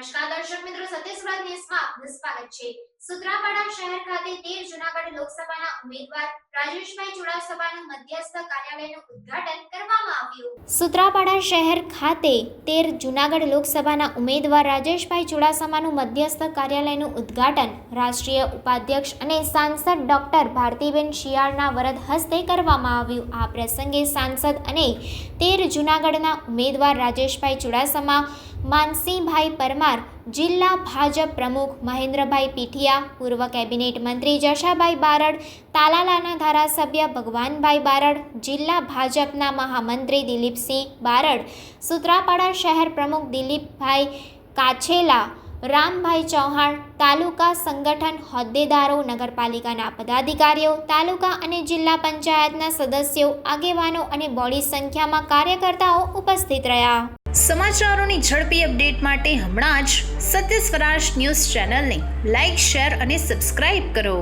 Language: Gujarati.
નમસ્કાર દર્શક મિત્રો સતીશ વ્રત ન્યૂઝમાં આપનું સ્વાગત છે. સુત્રાપાડા શહેર ખાતે તેર જુનાગઢ લોકસભાના ઉમેદવાર રાજેશભાઈ ચુડાસમાનું મધ્યસ્થ કાર્યાલયનું ઉદ્ઘાટન કરવામાં સુત્રાપાડા શહેર ખાતે તેર જુનાગઢ લોકસભાના ઉમેદવાર રાજેશભાઈ ચુડાસમાનું મધ્યસ્થ કાર્યાલયનું ઉદ્ઘાટન રાષ્ટ્રીય ઉપાધ્યક્ષ અને સાંસદ ડોક્ટર ભારતીબેન શિયાળના વરદ હસ્તે કરવામાં આવ્યું. આ પ્રસંગે સાંસદ અને તેર જુનાગઢના ઉમેદવાર રાજેશભાઈ ચુડાસમા માનસિંહભાઈ પરમાર જિલ્લા ભાજપ પ્રમુખ મહેન્દ્રભાઈ પીઠિયા, પૂર્વ કેબિનેટ મંત્રી જશાભાઈ બારડ, તાલાલાના ધારાસભ્ય ભગવાનભાઈ બારડ, જિલ્લા ભાજપના મહામંત્રી દિલીપસિંહ બારડ, સુત્રાપાડા શહેર પ્રમુખ દિલીપભાઈ કાછેલા, રામભાઈ ચૌહાણ, તાલુકા સંગઠન હોદ્દેદારો, નગરપાલિકાના પદાધિકારીઓ, તાલુકા અને જિલ્લા પંચાયતના સદસ્યો, આગેવાનો અને બોડી સંખ્યામાં કાર્યકર્તાઓ ઉપસ્થિત રહ્યા. સમાચારોની ઝડપી અપડેટ માટે હમણાં જ સત્ય સ્વરાજ ન્યૂઝ ચેનલને લાઇક શેર અને સબસ્ક્રાઇબ કરો.